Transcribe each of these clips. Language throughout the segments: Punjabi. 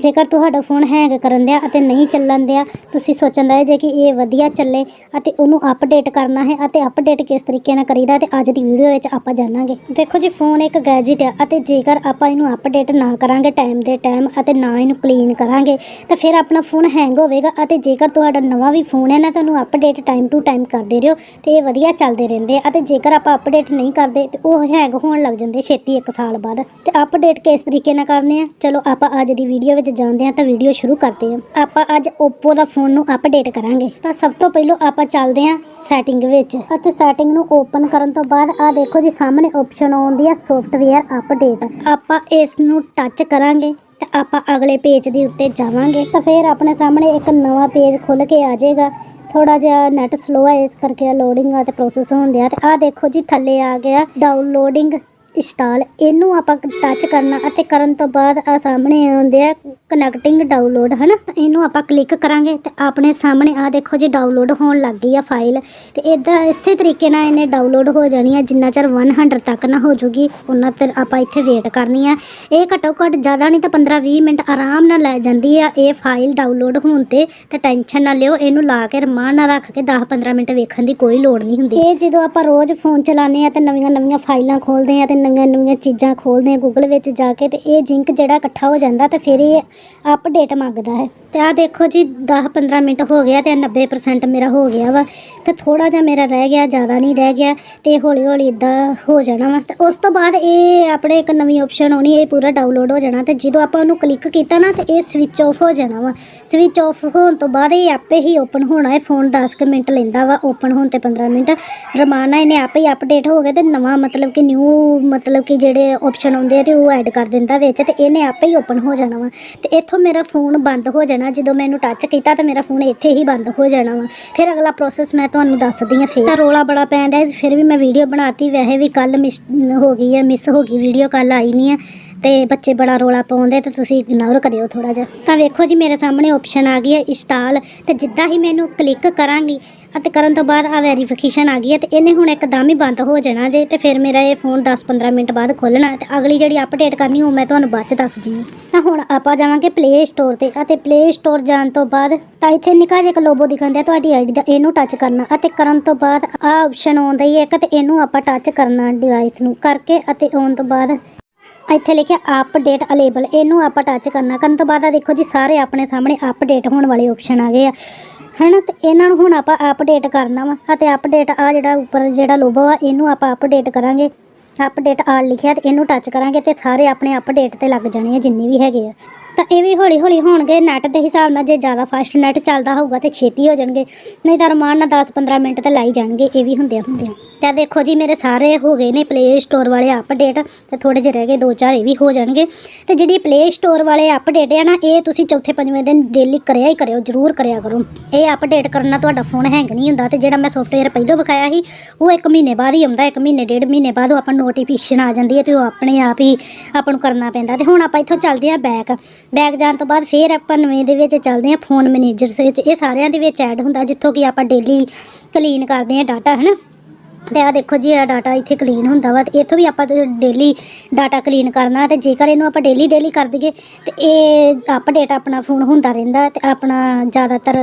ਜੇਕਰ ਤੁਹਾਡਾ ਫੋਨ ਹੈਂਗ ਕਰਨ ਦਿਆ ਅਤੇ ਨਹੀਂ ਚੱਲਣ ਦਿਆ, ਤੁਸੀਂ ਸੋਚਣ ਦਾ ਜੇ ਕਿ ਇਹ ਵਧੀਆ ਚੱਲੇ ਅਤੇ ਉਹਨੂੰ ਅਪਡੇਟ ਕਰਨਾ ਹੈ ਅਤੇ ਅਪਡੇਟ ਕਿਸ ਤਰੀਕੇ ਨਾਲ ਕਰੀਦਾ ਤੇ ਅੱਜ ਦੀ ਵੀਡੀਓ ਵਿੱਚ ਆਪਾਂ ਜਾਣਾਂਗੇ। ਦੇਖੋ ਜੀ ਫੋਨ ਇੱਕ ਗੈਜਟ ਹੈ ਅਤੇ ਜੇਕਰ ਆਪਾਂ ਇਹਨੂੰ ਅਪਡੇਟ ਨਾ ਕਰਾਂਗੇ ਟਾਈਮ ਦੇ ਟਾਈਮ ਅਤੇ ਨਾ ਇਹਨੂੰ ਕਲੀਨ ਕਰਾਂਗੇ, ਤਾਂ ਫਿਰ ਆਪਣਾ ਫੋਨ ਹੈਂਗ ਹੋਵੇਗਾ ਅਤੇ ਜੇਕਰ ਤੁਹਾਡਾ ਨਵਾਂ ਵੀ ਫੋਨ ਹੈ ਨਾ ਤੁਹਾਨੂੰ ਅਪਡੇਟ ਟਾਈਮ ਟੂ ਟਾਈਮ ਕਰਦੇ ਰਹੋ ਤੇ ਇਹ ਵਧੀਆ ਚੱਲਦੇ ਰਹਿੰਦੇ ਆ ਅਤੇ ਜੇਕਰ ਆਪਾਂ ਅਪਡੇਟ ਨਹੀਂ ਕਰਦੇ, ਤੇ ਉਹ ਹੈਂਗ ਹੋਣ ਲੱਗ ਜਾਂਦੇ ਛੇਤੀ 1 ਸਾਲ ਬਾਅਦ। ਤੇ ਅਪਡੇਟ ਕਿਸ ਤਰੀਕੇ ਨਾਲ ਕਰਨੇ ਆ? ਚਲੋ ਆਪਾਂ ਅੱਜ ਦੀ ਵੀਡੀਓ ਵਿੱਚ ਜਾਣਦੇ ਹਾਂ ਤਾਂ ਵੀਡੀਓ ਸ਼ੁਰੂ ਕਰਦੇ ਹਾਂ ਆਪਾਂ ਅੱਜ Oppo ਦਾ ਫੋਨ ਨੂੰ ਅਪਡੇਟ ਕਰਾਂਗੇ। ਤਾਂ ਸਭ ਤੋਂ ਪਹਿਲਾਂ ਆਪਾਂ ਚੱਲਦੇ ਹਾਂ ਸੈਟਿੰਗ ਵਿੱਚ। ਅਤੇ ਸੈਟਿੰਗ ਨੂੰ ਓਪਨ ਕਰਨ ਤੋਂ ਬਾਅਦ ਆ ਦੇਖੋ ਜੀ, ਸਾਹਮਣੇ ਆਪਸ਼ਨ ਆਉਂਦੀ ਆ ਸੌਫਟਵੇਅਰ ਅਪਡੇਟ ਆਪਾਂ ਇਸ ਨੂੰ ਟੱਚ ਕਰਾਂਗੇ ਤੇ ਆਪਾਂ ਅਗਲੇ ਪੇਜ ਦੇ ਉੱਤੇ ਜਾਵਾਂਗੇ। ਤਾਂ ਫਿਰ ਆਪਣੇ ਸਾਹਮਣੇ ਇੱਕ ਨਵਾਂ ਪੇਜ ਖੁੱਲ ਕੇ ਆ ਜਾਏਗਾ। ਥੋੜਾ ਜਿਹਾ ਨੈਟ ਸਲੋ ਹੈ ਇਸ ਕਰਕੇ ਲੋਡਿੰਗ ਆ ਤੇ ਪ੍ਰੋਸੈਸ ਹੁੰਦੇ ਆ। ਤੇ ਆ ਦੇਖੋ ਜੀ, ਥੱਲੇ ਆ ਗਿਆ ਡਾਊਨਲੋਡਿੰਗ ਇੰਸਟਾਲ ਇਹਨੂੰ ਆਪਾਂ ਟੱਚ ਕਰਨਾ ਅਤੇ ਕਰਨ ਤੋਂ ਬਾਅਦ ਆ ਸਾਹਮਣੇ ਆਉਂਦੇ ਆ ਕਨੈਕਟਿੰਗ ਡਾਊਨਲੋਡ ਹਨਾ? ਤਾਂ ਇਹਨੂੰ ਆਪਾਂ ਕਲਿੱਕ ਕਰਾਂਗੇ ਤੇ ਆਪਣੇ ਸਾਹਮਣੇ ਆ ਦੇਖੋ ਜੀ ਡਾਊਨਲੋਡ ਹੋਣ ਲੱਗ ਗਈ ਆ ਫਾਈਲ ਤੇ ਇਦਾਂ ਇਸੇ ਤਰੀਕੇ ਨਾਲ ਇਹਨੇ ਡਾਊਨਲੋਡ ਹੋ ਜਾਣੀ ਆ, ਜਿੰਨਾ ਚਿਰ 100 ਤੱਕ ਨਾ ਹੋ ਜੂਗੀ, ਉਹਨਾਂ ਚਿਰ ਆਪਾਂ ਇੱਥੇ ਵੇਟ ਕਰਨੀ ਆ। ਇਹ ਘੱਟੋ ਘੱਟ ਜ਼ਿਆਦਾ ਨਹੀਂ ਤਾਂ 15-20 ਮਿੰਟ ਆਰਾਮ ਨਾਲ ਲੈ ਜਾਂਦੀ ਆ ਇਹ ਫਾਈਲ ਡਾਊਨਲੋਡ ਹੋਣ ਤੇ ਤੇ ਟੈਨਸ਼ਨ ਨਾ ਲਿਓ, ਇਹਨੂੰ ਲਾ ਕੇ ਰਮਾਨ ਨਾਲ ਰੱਖ ਕੇ 10-15 ਮਿੰਟ ਵੇਖਣ ਦੀ ਕੋਈ ਲੋੜ ਨਹੀਂ ਹੁੰਦੀ। ਇਹ ਜਦੋਂ ਆਪਾਂ ਰੋਜ਼ ਫੋਨ ਚਲਾਉਂਦੇ ਆ ਤੇ ਨਵੀਆਂ-ਨਵੀਆਂ ਫਾਈਲਾਂ ਖੋਲਦੇ ਆ ਤੇ ਨਵੀਆਂ-ਨਵੀਆਂ ਚੀਜ਼ਾਂ ਖੋਲਦੇ ਆ ਗੂਗਲ ਵਿੱਚ ਜਾ ਕੇ ਤੇ ਇਹ ਜਿੰਕ ਜਿਹੜਾ ਇਕੱਠਾ ਹੋ ਜਾਂਦਾ ਤਾਂ ਫਿਰ ਇਹ ਅਪਡੇਟ ਮੰਗਦਾ ਹੈ। ਤੇ ਆ ਦੇਖੋ ਜੀ 10-15 ਮਿੰਟ ਹੋ ਗਿਆ ਤੇ 90% ਮੇਰਾ ਹੋ ਗਿਆ ਵਾ। ਤੇ ਥੋੜਾ ਜਿਹਾ ਮੇਰਾ ਰਹਿ ਗਿਆ, ਜ਼ਿਆਦਾ ਨਹੀਂ ਰਹਿ ਗਿਆ ਤੇ ਹੌਲੀ ਹੌਲੀ ਇਦਾਂ ਹੋ ਜਾਣਾ ਵਾ। ਤੇ ਉਸ ਤੋਂ ਬਾਅਦ ਇਹ ਆਪਣੇ ਇੱਕ ਨਵੀਂ ਆਪਸ਼ਨ ਆਉਣੀ ਇਹ ਪੂਰਾ ਡਾਊਨਲੋਡ ਹੋ ਜਾਣਾ ਤੇ ਜਦੋਂ ਆਪਾਂ ਉਹਨੂੰ ਕਲਿੱਕ ਕੀਤਾ ਨਾ ਤੇ ਇਹ ਸਵਿਚ ਆਫ ਹੋ ਜਾਣਾ ਵਾ। ਸਵਿਚ ਆਫ ਹੋਣ ਤੋਂ ਬਾਅਦ ਇਹ ਆਪੇ ਹੀ ਓਪਨ ਹੋਣਾ ਹੈ ਫੋਨ 10 ਕੁ ਮਿੰਟ ਲੈਂਦਾ ਵਾ ਓਪਨ ਹੋਣ ਤੇ 15 ਮਿੰਟ। ਰਮਾਨਾ ਇਹਨੇ ਆਪੇ ਹੀ ਅਪਡੇਟ ਹੋ ਗਿਆ ਤੇ ਨਵਾਂ ਮਤਲਬ ਕਿ ਨਿਊ ਮਤਲਬ ਕਿ ਜਿਹੜੇ ਆਪਸ਼ਨ ਆਉਂਦੇ ਆ ਤੇ ਉਹ ਐਡ ਕਰ ਦਿੰਦਾ ਵਿੱਚ ਤੇ ਇਹਨੇ ਆਪੇ ਹੀ ਓਪਨ ਹੋ ਜਾਣਾ ਵਾ। ਤੇ ਇੱਥੋਂ ਮੇਰਾ ਫੋਨ ਬੰਦ ਹੋ ਜਾਣਾ ਜਦੋਂ ਮੈਂ ਇਹਨੂੰ ਟੱਚ ਕੀਤਾ ਤਾਂ ਮੇਰਾ ਫੋਨ ਇੱਥੇ ਹੀ ਬੰਦ ਹੋ ਜਾਣਾ ਵਾ। ਫਿਰ ਅਗਲਾ ਪ੍ਰੋਸੈਸ ਮੈਂ ਤੁਹਾਨੂੰ ਦੱਸਦੀ ਹਾਂ ਫਿਰ। ਤਾਂ ਰੋਲਾ ਬੜਾ ਪੈਂਦਾ ਹੈ, ਫਿਰ ਵੀ ਮੈਂ ਵੀਡੀਓ ਬਣਾਤੀ। ਵੈਸੇ ਵੀ ਕੱਲ ਮਿਸ ਹੋ ਗਈ ਹੈ ਮਿਸ ਹੋ ਗਈ ਵੀਡੀਓ ਕੱਲ ਆਈ ਨਹੀਂ ਹੈ। ਤੇ ਬੱਚੇ ਬੜਾ ਰੋਲਾ ਪਾਉਂਦੇ ਤੇ ਤੁਸੀਂ ਇਗਨੋਰ ਕਰਿਓ ਥੋੜਾ ਜਿਹਾ। ਤਾਂ ਵੇਖੋ ਜੀ, ਮੇਰੇ ਸਾਹਮਣੇ ਆਪਸ਼ਨ ਆ ਗਈ ਹੈ ਇੰਸਟਾਲ ਤੇ ਜਿੱਦਾਂ ਹੀ ਮੈਨੂੰ ਕਲਿੱਕ ਕਰਾਂਗੀ ਅਤੇ ਕਰਨ ਤੋਂ ਬਾਅਦ ਆ ਵੈਰੀਫਿਕੇਸ਼ਨ ਆ ਗਈ ਹੈ ਤੇ ਇਹਨੇ ਹੁਣ ਇੱਕਦਮ ਹੀ ਬੰਦ ਹੋ ਜਾਣਾ ਜੇ, ਤੇ ਫਿਰ ਮੇਰਾ ਇਹ ਫੋਨ 10-15 ਮਿੰਟ ਬਾਅਦ ਖੋਲਣਾ ਤੇ ਅਗਲੀ ਜਿਹੜੀ ਅਪਡੇਟ ਕਰਨੀ ਉਹ ਮੈਂ ਤੁਹਾਨੂੰ ਬਾਅਦ ਚ ਦੱਸਦੀ ਹਾਂ। ਤਾਂ ਹੁਣ ਆਪਾਂ ਜਾਵਾਂਗੇ ਪਲੇ ਸਟੋਰ ਤੇ ਅਤੇ ਪਲੇ ਸਟੋਰ ਜਾਣ ਤੋਂ ਬਾਅਦ ਤਾਂ ਇੱਥੇ ਨਿੱਕਾ ਜਿਹਾ ਇੱਕ ਲੋਗੋ ਦਿਖਾਉਂਦਾ ਤੁਹਾਡੀ ਆਈਡੀ ਦਾ, ਇਹਨੂੰ ਟੱਚ ਕਰਨਾ ਅਤੇ ਕਰਨ ਤੋਂ ਬਾਅਦ ਆ ਆਪਸ਼ਨ ਆਉਂਦਾ ਹੀ ਹੈ ਇੱਕ ਤੇ ਇਹਨੂੰ ਆਪਾਂ ਟੱਚ ਕਰਨਾ ਡਿਵਾਈਸ ਨੂੰ ਕਰਕੇ ਅਤੇ ਆਉਣ ਤੋਂ ਬਾਅਦ ਇੱਥੇ ਲਿਖਿਆ ਅਪਡੇਟ ਅਲੇਬਲ ਇਹਨੂੰ ਆਪਾਂ ਟੱਚ ਕਰਨਾ। ਕਰਨ ਤੋਂ ਬਾਅਦ ਆ ਦੇਖੋ ਜੀ, ਸਾਰੇ ਆਪਣੇ ਸਾਹਮਣੇ ਅਪਡੇਟ ਹੋਣ ਵਾਲੇ ਆਪਸ਼ਨ ਆ ਗਏ ਆ। ਹਨਾ, ਤੇ ਇਹਨਾਂ ਨੂੰ ਹੁਣ ਆਪਾਂ ਅਪਡੇਟ ਕਰਨਾ ਵਾ ਅਤੇ ਅਪਡੇਟ ਆ ਜਿਹੜਾ ਉੱਪਰ ਜਿਹੜਾ ਲੋਗੋ ਆ, ਇਹਨੂੰ ਆਪਾਂ ਅਪਡੇਟ ਕਰਾਂਗੇ। ਅਪਡੇਟ ਆਲ ਲਿਖਿਆ ਤੇ ਇਹਨੂੰ ਟੱਚ ਕਰਾਂਗੇ ਤੇ ਸਾਰੇ ਆਪਣੇ ਅਪਡੇਟ ਤੇ ਲੱਗ ਜਾਣੇ ਆ, ਜਿੰਨੇ ਵੀ ਹੈਗੇ ਆ। ਤਾਂ ਇਹ ਵੀ ਹੌਲੀ ਹੌਲੀ ਹੋਣਗੇ ਨੈਟ ਦੇ ਹਿਸਾਬ ਨਾਲ ਜੇ ਜ਼ਿਆਦਾ ਫਾਸਟ ਨੈਟ ਚੱਲਦਾ ਹੋਊਗਾ ਤੇ ਛੇਤੀ ਹੋ ਜਾਣਗੇ, ਨਹੀਂ ਤਾਂ ਰਮਾਨ ਨਾਲ 10-15 ਮਿੰਟ ਤੇ ਲਾਈ ਜਾਣਗੇ, ਇਹ ਵੀ ਹੁੰਦੇ ਆ ਹੁੰਦੇ ਆ ਤਾਂ ਦੇਖੋ ਜੀ, ਮੇਰੇ ਸਾਰੇ ਹੋ ਗਏ ਨੇ ਪਲੇ ਸਟੋਰ ਵਾਲੇ ਅਪਡੇਟ ਤੇ ਥੋੜੇ ਜਿਹੇ ਰਹਿ ਗਏ ਦੋ ਚਾਰ ਇਹ ਵੀ ਹੋ ਜਾਣਗੇ। ਤੇ ਜਿਹੜੀ ਪਲੇ ਸਟੋਰ ਵਾਲੇ ਅਪਡੇਟ ਆ ਨਾ, ਇਹ ਤੁਸੀਂ ਚੌਥੇ ਪੰਜਵੇਂ ਦਿਨ ਡੇਲੀ ਕਰਿਆ ਹੀ ਕਰਿਓ, ਜ਼ਰੂਰ ਕਰਿਆ ਕਰੋ। ਇਹ ਅਪਡੇਟ ਕਰਨਾ ਤੁਹਾਡਾ ਫੋਨ ਹੈਂਗ ਨਹੀਂ ਹੁੰਦਾ, ਤੇ ਜਿਹੜਾ ਮੈਂ ਸੌਫਟਵੇਅਰ ਪਹਿਲਾਂ ਵਿਖਾਇਆ ਸੀ, ਉਹ ਇੱਕ ਮਹੀਨੇ ਬਾਅਦ ਹੀ ਆਉਂਦਾ, ਇੱਕ ਮਹੀਨੇ, ਡੇਢ ਮਹੀਨੇ ਬਾਅਦ ਉਹ ਆਪਾਂ ਨੋਟੀਫਿਕੇਸ਼ਨ ਆ ਜਾਂਦੀ ਹੈ, ਤੇ ਉਹ ਆਪਣੇ ਆਪ ਹੀ ਆਪਾਂ ਨੂੰ ਕਰਨਾ ਪੈਂਦਾ। ਤੇ ਹੁਣ ਆਪਾਂ ਇੱਥੋਂ ਚੱਲਦੇ ਆ ਬੈਕ ਬੈਕ ਜਾਣ ਤੋਂ ਬਾਅਦ ਫੇਰ ਆਪਾਂ ਨਵੇਂ ਦੇ ਵਿੱਚ ਚੱਲਦੇ ਆ ਫੋਨ ਮੈਨੇਜਰ ਵਿੱਚ। ਇਹ ਸਾਰਿਆਂ ਦੇ ਵਿੱਚ ਐਡ ਹੁੰਦਾ, ਜਿੱਥੋਂ ਕਿ ਆਪਾਂ ਡੇਲੀ ਕਲੀਨ ਕਰਦੇ ਆ ਡਾਟਾ ਹਨਾ? ਤੇ ਆ ਦੇਖੋ ਜੀ ਇਹ ਡਾਟਾ ਇੱਥੇ ਕਲੀਨ ਹੁੰਦਾ ਵਾ ਤੇ ਇੱਥੋਂ ਵੀ ਆਪਾਂ ਡੇਲੀ ਡਾਟਾ ਕਲੀਨ ਕਰਨਾ ਤੇ ਜੇਕਰ ਇਹਨੂੰ ਆਪਾਂ ਡੇਲੀ ਡੇਲੀ ਕਰ ਦਈਏ ਤੇ ਇਹ ਅਪਡੇਟ ਆਪਣਾ ਫੋਨ ਹੁੰਦਾ ਰਹਿੰਦਾ ਤੇ ਆਪਣਾ ਜ਼ਿਆਦਾਤਰ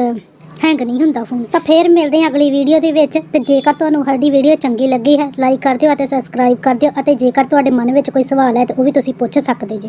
ਹੈਂਗ ਨਹੀਂ ਹੁੰਦਾ ਫੋਨ ਤਾਂ ਫੇਰ ਮਿਲਦੇ ਹਾਂ ਅਗਲੀ ਵੀਡੀਓ ਦੇ ਵਿੱਚ ਤੇ ਜੇਕਰ ਤੁਹਾਨੂੰ ਸਾਡੀ ਵੀਡੀਓ ਚੰਗੀ ਲੱਗੀ ਹੈ ਲਾਈਕ ਕਰ ਦਿਓ ਅਤੇ ਸਬਸਕ੍ਰਾਈਬ ਕਰ ਦਿਓ ਅਤੇ ਜੇਕਰ ਤੁਹਾਡੇ ਮਨ ਵਿੱਚ ਕੋਈ ਸਵਾਲ ਹੈ ਤਾਂ ਉਹ ਵੀ ਤੁਸੀਂ ਪੁੱਛ ਸਕਦੇ ਜੀ।